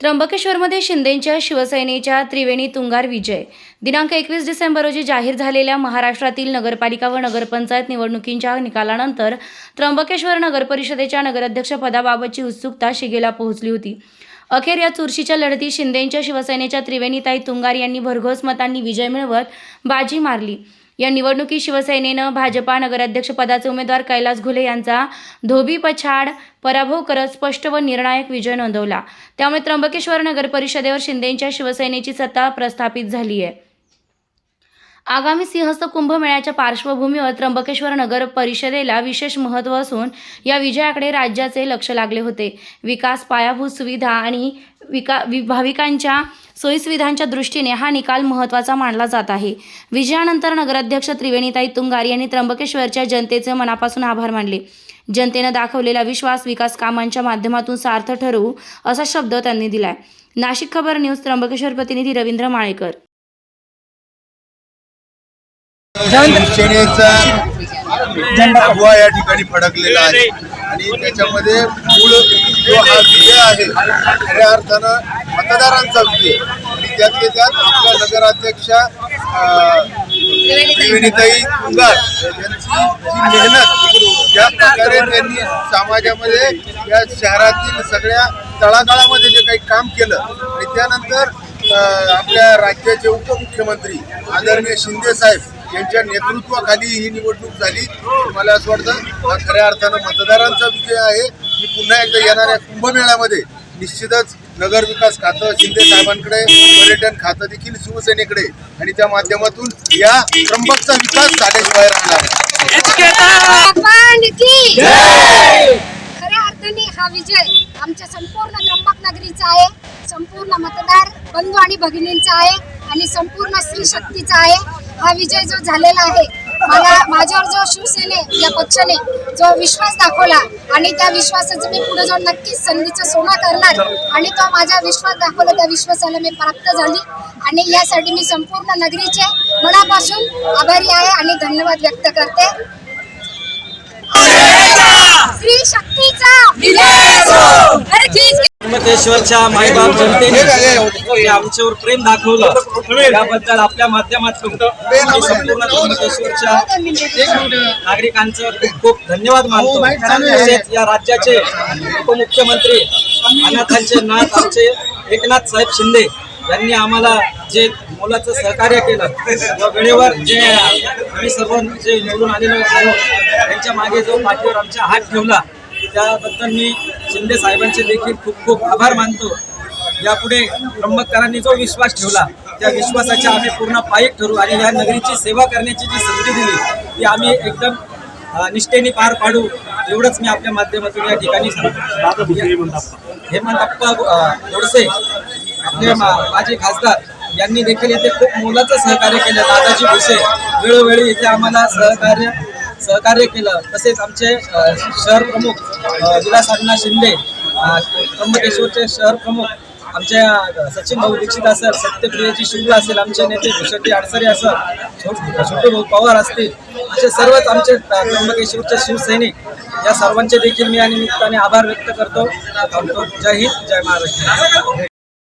त्र्यंबकेश्वरमध्ये शिंदेच्या शिवसेनेच्या त्रिवेणी तुंगार विजय. दिनांक एकवीस डिसेंबर रोजी जाहीर झालेल्या महाराष्ट्रातील नगरपालिका व नगरपंचायत निवडणुकींच्या निकालानंतर त्र्यंबकेश्वर नगरपरिषदेच्या नगराध्यक्षपदाबाबतची उत्सुकता शिगेला पोहोचली होती. अखेर या चुरशीच्या लढतीत शिंदेच्या शिवसेनेच्या त्रिवेणीताई तुंगार यांनी भरघोस मतांनी विजय मिळवत बाजी मारली. या निवडणुकीत शिवसेनेनं भाजपा नगराध्यक्षपदाचे उमेदवार कैलास घुले यांचा धोबी पछाड पराभव करत स्पष्ट व निर्णायक विजय नोंदवला. त्यामुळे त्र्यंबकेश्वर नगर परिषदेवर शिंदेच्या शिवसेनेची सत्ता प्रस्थापित झाली आहे आगामी सिंहस्थ कुंभमेळ्याच्या पार्श्वभूमीवर त्र्यंबकेश्वर नगर परिषदेला विशेष महत्त्व असून या विजयाकडे राज्याचे लक्ष लागले होते. विकास पायाभूत सुविधा आणि विका वि भाविकांच्या सोयीसुविधांच्या दृष्टीने हा निकाल महत्त्वाचा मानला जात आहे. विजयानंतर नगराध्यक्ष त्रिवेणीताई तुंगार यांनी त्र्यंबकेश्वरच्या जनतेचे मनापासून आभार मानले. जनतेनं दाखवलेला विश्वास विकास कामांच्या माध्यमातून सार्थ ठरवू असा शब्द त्यांनी दिलाय. नाशिक खबर न्यूज त्र्यंबकेश्वर प्रतिनिधी रवींद्र माळेकर. शिवसेनेचा भगवा या ठिकाणी फडकलेला आहे. आणि त्याच्यामध्ये मूळ जो हा विजय आहे खऱ्या अर्थानं मतदारांचा विजय. आणि त्यातले त्यात आपल्या नगराध्यक्षा त्रिवेणीताई तुंगार यांची जी मेहनत ज्या प्रकारे त्यांनी समाजामध्ये या शहरातील सगळ्या तळागाळामध्ये जे काही काम केलं आणि त्यानंतर आपल्या राज्याचे उपमुख्यमंत्री आदरणीय शिंदे साहेब यांच्या नेतृत्वाखाली ही निवडणूक झाली. मला असं वाटतं? हा खऱ्या अर्थानं मतदारांचा विजय आहे. मी पुन्हा एकदा येणाऱ्या कुंभमेळ्यामध्ये निश्चितच नगर विकास खातं शिंदे साहेबांकडे पर्यटन खातं देखील शिवसेनेकडे आणि त्या माध्यमातून या त्र्यंबकचा विकास झाल्याशिवाय राहणार खऱ्या अर्थाने हा विजय आमच्या संपूर्ण त्र्यंबक नगरीचा आहे. संपूर्ण मतदार बंधू आणि भगिनींचा आहे आणि संपूर्ण स्त्री शक्तीचा आहे. हा विजय जो झालेला आहे मला माझ्यावर जो शिवसेने या पक्षाने जो विश्वास दाखवला आणि त्या विश्वासाचं मी पुढे जाऊन नक्कीच संधीचं सोनं करणार आणि तो माझा विश्वास दाखवला त्या विश्वासाला मी प्राप्त झाली आणि यासाठी मी संपूर्ण नगरीचे मनापासून आभारी आहे आणि धन्यवाद व्यक्त करते स्त्री शक्तीचा त्र्यंबकेश्वरच्या मायबाप जनतेने आमच्यावर प्रेम दाखवलं. त्याबद्दल आपल्या माध्यमातून संपूर्ण त्र्यंबकेश्वरच्या नागरिकांचं खूप खूप धन्यवाद मानतो. तसेच या राज्याचे उपमुख्यमंत्री अनाथांचे नाथ आमचे एकनाथ साहेब शिंदे यांनी आम्हाला जे मोलाचं सहकार्य केलं वेळेवर जे आम्ही सर्व जे निवडून आलेलो आहोत त्यांच्या मागे जो पाठीवर आमचा हात ठेवला. त्याबद्दल मी शिंदे साहेबांचे देखील खूप खूप आभार मानतो. यापुढे त्र्यंबकरांनी जो विश्वास ठेवला त्या विश्वासाच्या आम्ही पूर्ण पायक ठरू आणि या नगरीची सेवा करण्याची जी संधी दिली ती आम्ही एकदम निष्ठेने पार पाडू एवढंच मी आपल्या माध्यमातून या ठिकाणी सांगतो. हेमंत अप्पा गोडसे आपले मा- माजी खासदार यांनी देखील येथे खूप मोलाचं सहकार्य केलं. दादाजी भुसे वेळोवेळी इथे आम्हाला सहकार्य सहकार्य केलं. तसेच आमचे शहर प्रमुख विलास अण्णा शिंदे त्र्यंबकेश्वरचे शहर प्रमुख आमच्या सचिन भाऊ दीक्षित असेल सत्यप्रियजी शुक्ल असेल आमचे नेते भूषणजी अडसरे असेल छोटे भाऊ पवार असतील असे सर्वच आमचे त्र्यंबकेश्वरचे शिवसैनिक या सर्वांचे देखील मी या निमित्ताने आभार व्यक्त करतो. थांबतो. जय हिंद जय महाराष्ट्र.